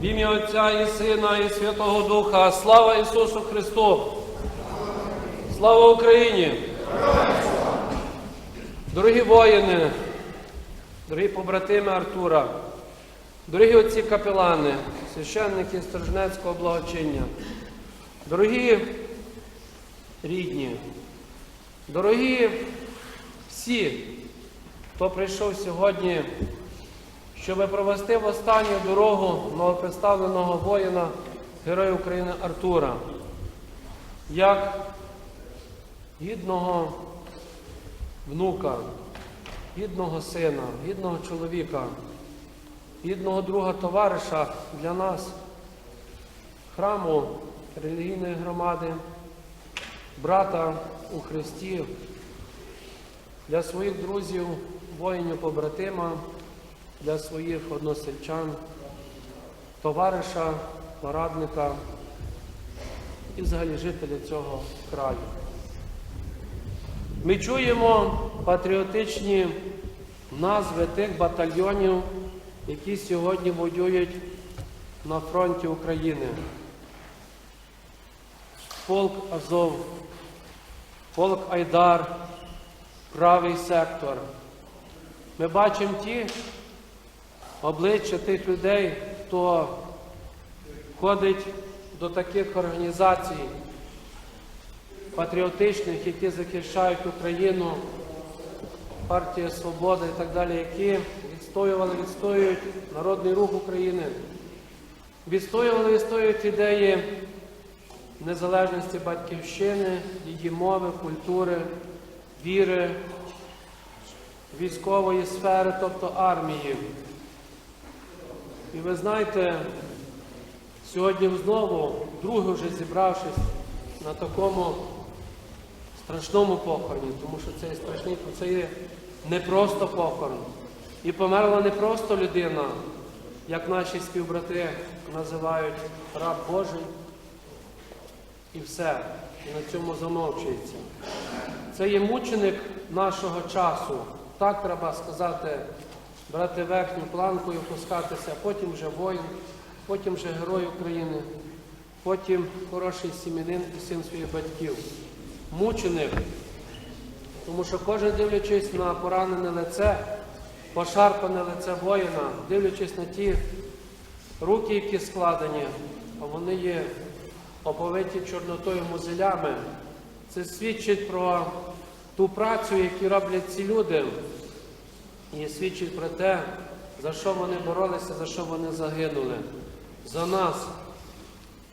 В ім'я Отця і Сина, і Святого Духа. Слава Ісусу Христу! Слава Україні! Дорогі воїни, дорогі побратими Артура, дорогі отці капелани, священники Сторожнецького благочиння, дорогі рідні, дорогі всі, хто прийшов сьогодні, щоб провести в останню дорогу новопредставленого воїна, Героя України Артура, як гідного внука, гідного сина, гідного чоловіка, гідного друга товариша для нас, храму релігійної громади, брата у Христі, для своїх друзів, воїнів, побратима, для своїх односельчан, товариша, порадника і взагалі жителя цього краю. Ми чуємо патріотичні назви тих батальйонів, які сьогодні воюють на фронті України. Полк Азов, полк Айдар, правий сектор. Ми бачимо ті обличчя тих людей, хто входить до таких організацій патріотичних, які захищають Україну, партія Свобода і так далі, які відстоювали, відстоюють Народний рух України, відстоювали, відстоюють ідеї незалежності батьківщини, її мови, культури, віри, військової сфери, тобто армії. І ви знаєте, сьогодні знову, вдруге вже зібравшись на такому страшному похороні, тому що цей страшний це є не просто похорон. І померла не просто людина, як наші співбрати називають раб Божий. І все. І на цьому замовчується. Це є мученик нашого часу. Так треба сказати, брати верхню планку і опускатися, потім вже воїн, потім вже герой України, потім хороший сім'янин і син своїх батьків. Мученик. Тому що кожен дивлячись на поранене лице, пошарпане лице воїна, дивлячись на ті руки, які складені, а вони є оповиті чорнотою музелями, це свідчить про ту працю, яку роблять ці люди, і свідчить про те, за що вони боролися, за що вони загинули, за нас.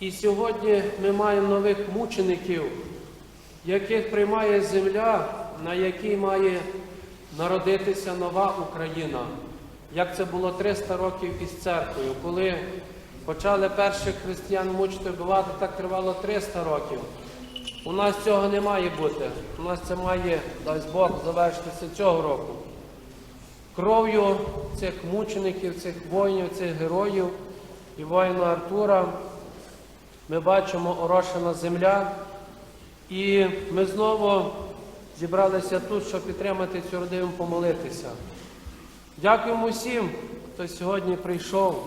І сьогодні ми маємо нових мучеників, яких приймає земля, на якій має народитися нова Україна, як це було 300 років із церквою, коли почали перших християн мучити вбивати, так тривало 300 років. У нас цього не має бути. У нас це має, дасть Бог, завершитися цього року. Кров'ю цих мучеників, цих воїнів, цих героїв і воїна Артура ми бачимо орошена земля, і ми знову зібралися тут, щоб підтримати цю родину, помолитися. Дякуємо всім, хто сьогодні прийшов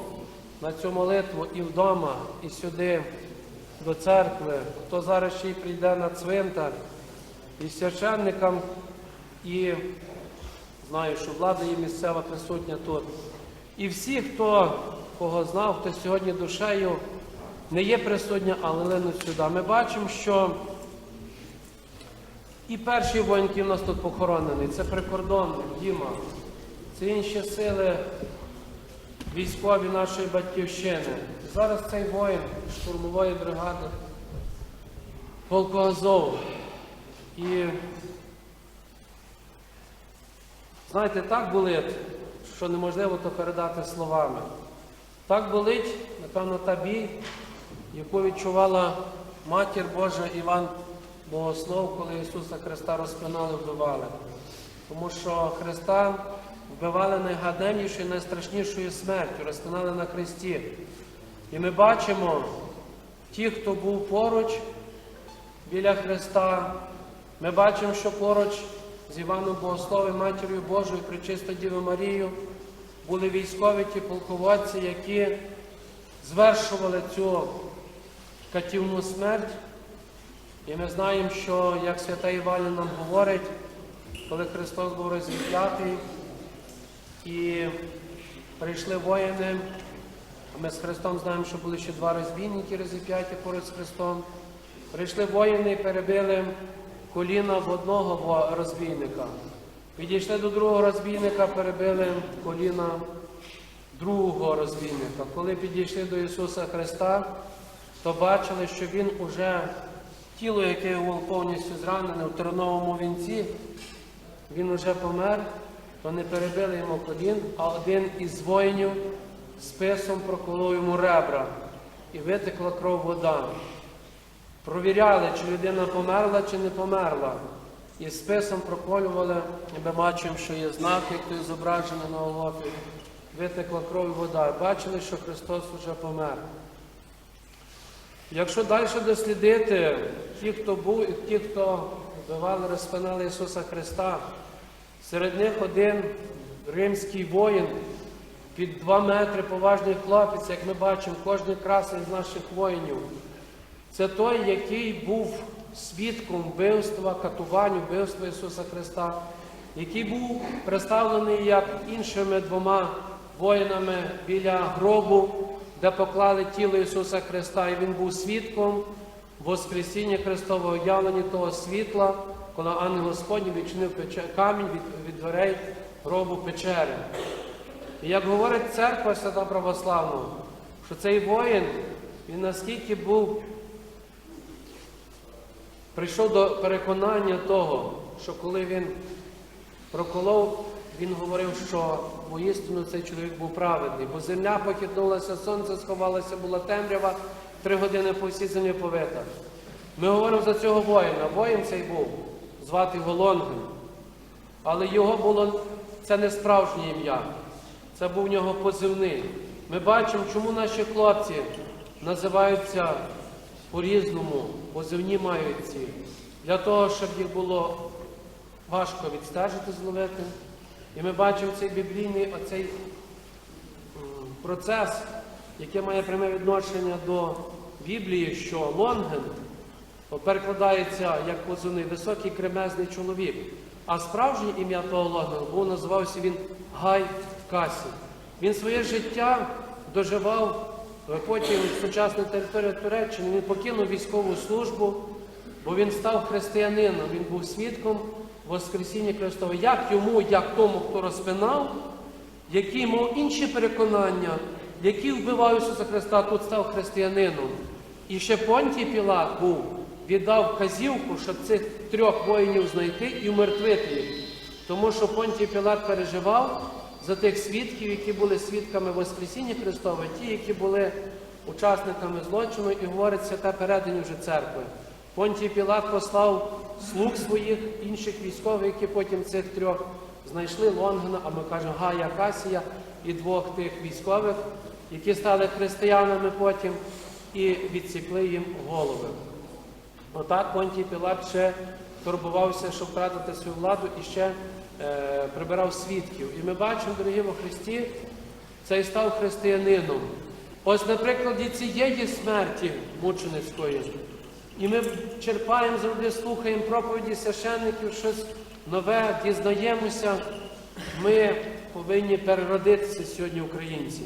на цю молитву і вдома, і сюди, до церкви, хто зараз ще й прийде на цвинтар, і священникам, і знаю, що влада є місцева присутня тут. І всі, хто кого знав, хто сьогодні душею не є присутня, але линуть сюди. Ми бачимо, що і перший воїн, який у нас тут похоронений, це прикордонник Діма, це інші сили військові нашої батьківщини. Зараз цей воїн штурмової бригади полку Азов. І знаєте, так болить, що неможливо то передати словами. Так болить, напевно, та біль, яку відчувала Матір Божа Іван Богослов, коли Ісуса Христа розпинали, вбивали. Тому що Христа вбивали найганебнішою, найстрашнішою смертю, розпинали на хресті. І ми бачимо ті, хто був поруч біля Христа, ми бачимо, що поруч з Іваном Богословом, Матір'ю Божою, Пречистою Дівою Марією, були військові ті полководці, які звершували цю катівну смерть. І ми знаємо, що як свята Іваня нам говорить, коли Христос був розіп'ятий і прийшли воїни, ми з Христом знаємо, що були ще два розбійники розіп'яті поруч з Христом. Прийшли воїни і перебили коліна в одного розбійника. Підійшли до другого розбійника, перебили коліна другого розбійника. Коли підійшли до Ісуса Христа, то бачили, що Він уже тіло, яке було повністю зранене в терновому вінці, він уже помер, то не перебили йому колін, а один із воїнів списом проколов йому ребра і витекла кров вода. Провіряли, чи людина померла, чи не померла. І списом проколювали, і ми бачимо, що є знак, як той зображений на Голгофі. Витекла кров і вода. Бачили, що Христос вже помер. Якщо далі дослідити ті, хто був, і ті, хто вбивали, розпинали Ісуса Христа, серед них один римський воїн під два метри поважний хлопець, як ми бачимо, кожен красень з наших воїнів. Це той, який був свідком вбивства, катувань, вбивства Ісуса Христа, який був представлений як іншими двома воїнами біля гробу, де поклали тіло Ісуса Христа, і Він був свідком Воскресіння Христового явлення того світла, коли ангел Господній відчинив камінь від, від дверей гробу печери. І як говорить церква Свята Православна, що цей воїн, він наскільки був прийшов до переконання того, що коли він проколов, він говорив, що воістину цей чоловік був праведний, бо земля похитнулася, сонце сховалося, була темрява, три години по всій землі повита. Ми говоримо за цього воїна. Воїн цей був, звати його Лонгин. Але його було це не справжнє ім'я, це був в нього позивний. Ми бачимо, чому наші хлопці називаються по-різному, позивні мають ці, для того, щоб їх було важко відстежити, зловити. І ми бачимо цей біблійний оцей процес, який має пряме відношення до Біблії, що Лонген перекладається як позивний високий кремезний чоловік. А справжнє ім'я того Лонгена був називався він Гай Касі. Він своє життя доживав потім в сучасній території Туреччини. Він покинув військову службу, бо він став християнином, він був свідком Воскресіння Христового. Як йому, як тому, хто розпинав, який мав інші переконання, який вбивав Ісуса Христа, тут став християнином. І ще Понтій Пілат був, віддав вказівку, щоб цих трьох воїнів знайти і умертвити їх. Тому що Понтій Пілат переживав за тих свідків, які були свідками Воскресіння Христового, ті, які були учасниками злочину, і говорить святе передання вже церкви. Понтій Пілат послав слуг своїх інших військових, які потім цих трьох знайшли Лонгена, а ми кажемо Гая Касія і двох тих військових, які стали християнами потім і відсікли їм голови. Отак Понтій Пілат ще турбувався, щоб втратити свою владу і ще е, прибирав свідків. І ми бачимо, дорогі во Христі, цей став християнином. Ось на прикладі цієї смерті мученицької. І ми черпаємо завжди, слухаємо проповіді священників, щось нове, дізнаємося. Ми повинні переродитися сьогодні, українці.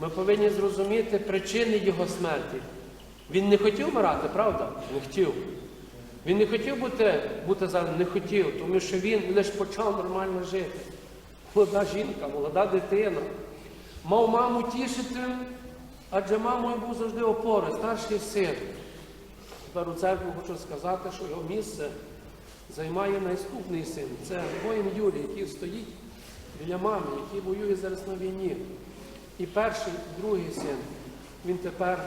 Ми повинні зрозуміти причини його смерті. Він не хотів вмирати, правда? Не хотів. Він не хотів бути, бути зараз, не хотів, тому що він лише почав нормально жити. Молода жінка, молода дитина. Мав маму тішити, адже мамою був завжди опорою, старший син. Тепер у церкву хочу сказати, що його місце займає наступний син. Це воїн Юрій, який стоїть біля мами, який воює зараз на війні. І перший, і другий син, він тепер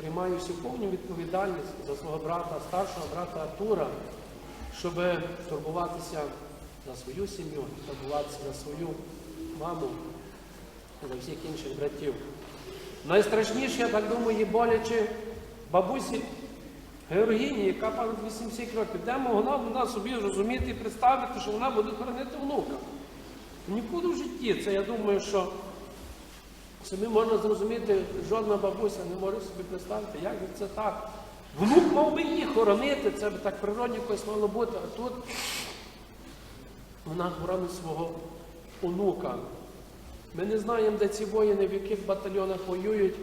приймає всю повну відповідальність за свого брата, старшого брата Артура, щоб турбуватися за свою сім'ю, турбуватися за свою маму, за всіх інших братів. Найстрашніше, я так думаю, і боляче бабусі Георгіні, яка понад 80 років, де могла вона собі розуміти і представити, що вона буде хоронити внука. Нікуди в житті. Це я думаю, що Собі можна зрозуміти, жодна бабуся не може собі представити, як це так. Внук мав би її хоронити, це б так природньо якось мало бути, а тут вона хоронить свого онука. Ми не знаємо, де ці воїни, в яких батальйонах воюють,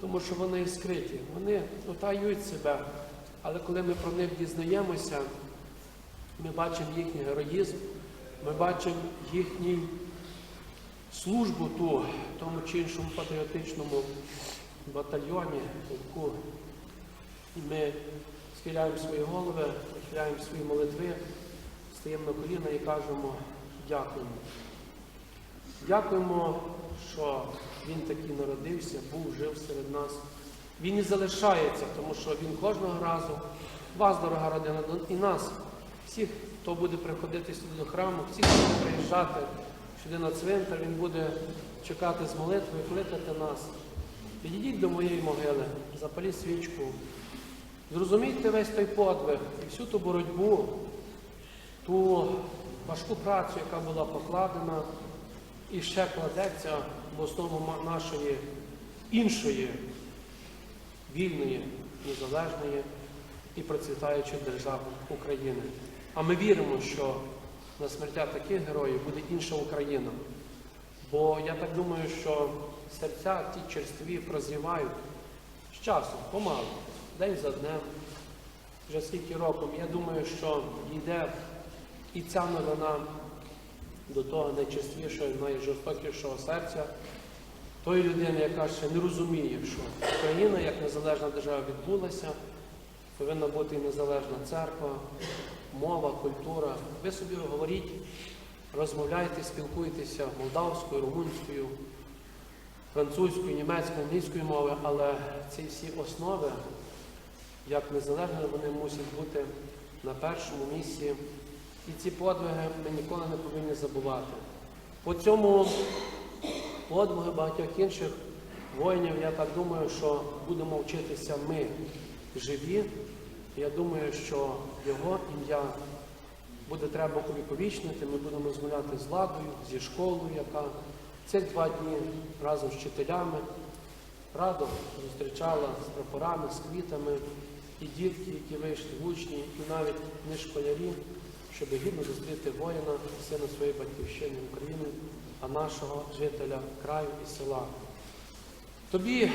тому що вони скриті. Вони утаюють себе. Але коли ми про них дізнаємося, ми бачимо їхній героїзм, ми бачимо їхній службу ту, в тому чи іншому патріотичному батальйоні, яку ми схиляємо свої голови, схиляємо свої молитви, стаємо на коліна і кажемо дякуємо. Дякуємо, що він таки народився, був, жив серед нас. Він і залишається, тому що він кожного разу, вас, дорога родина, і нас, всіх, хто буде приходити сюди до храму, всіх, хто буде приїжджати сюди на цвинтар, він буде чекати з молитвою, кликати нас. Підійдіть до моєї могили, запаліть свічку, зрозумійте весь той подвиг і всю ту боротьбу, ту важку працю, яка була покладена і ще кладеться в основу нашої іншої вільної, незалежної і процвітаючої держави України. А ми віримо, що на смертя таких героїв буде інша Україна. Бо я так думаю, що серця ті черстві прозрівають з часом, помалу, день за днем, вже скільки років. Я думаю, що йде і ця новина до того найчастішого, найжорстокішого серця тої людини, яка ще не розуміє, що Україна як незалежна держава відбулася, повинна бути і незалежна церква, мова, культура. Ви собі говоріть, розмовляйте, спілкуйтеся молдавською, румунською, французькою, німецькою, англійською мовою, але ці всі основи, як незалежні, вони мусять бути на першому місці. І ці подвиги ми ніколи не повинні забувати. По цьому подвиги багатьох інших воїнів, я так думаю, що будемо вчитися ми живі. Я думаю, що його ім'я буде треба увіковічнити. Ми будемо змовляти з владою, зі школою, яка ці два дні разом з вчителями радо зустрічала з прапорами, з квітами і дітки, які вийшли в учні, і навіть не школярі, щоб гідно зустріти воїна, сина своєї батьківщини України, а нашого жителя краю і села. Тобі,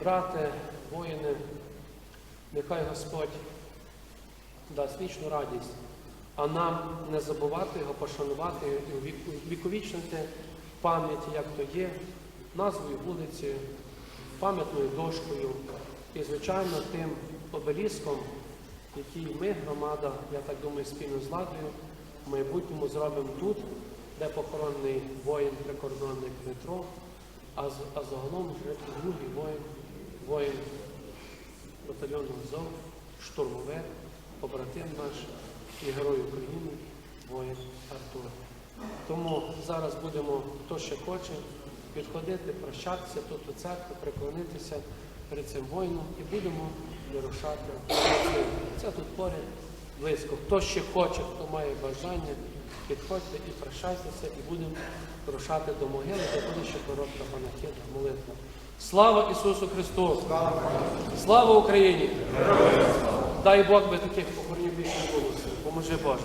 брате, воїни, нехай Господь дасть вічну радість, а нам не забувати його, пошанувати і увік- увіковічнити в пам'яті, як то є, назвою вулиці, пам'ятною дошкою і, звичайно, тим обеліском, який ми, громада, я так думаю, спільно з владою, в майбутньому зробимо тут, де похоронений воїн-прикордонник Дмитро, а, а загалом вже другий воїн, воїн батальйону Азов, штурмовик, побратим наш і герой України, воїн Артур. Тому зараз будемо, хто ще хоче, підходити, прощатися тут у церкві, приклонитися перед цим воїном і будемо вирушати. Це тут поряд близько. Хто ще хоче, хто має бажання, підходьте і прощайтеся, і будемо вирушати до могили, де буде ще коротка панахида, молитва. Слава Ісусу Христу! Слава Україні! Дай Бог би таких похоронів більше не було. Поможи Боже.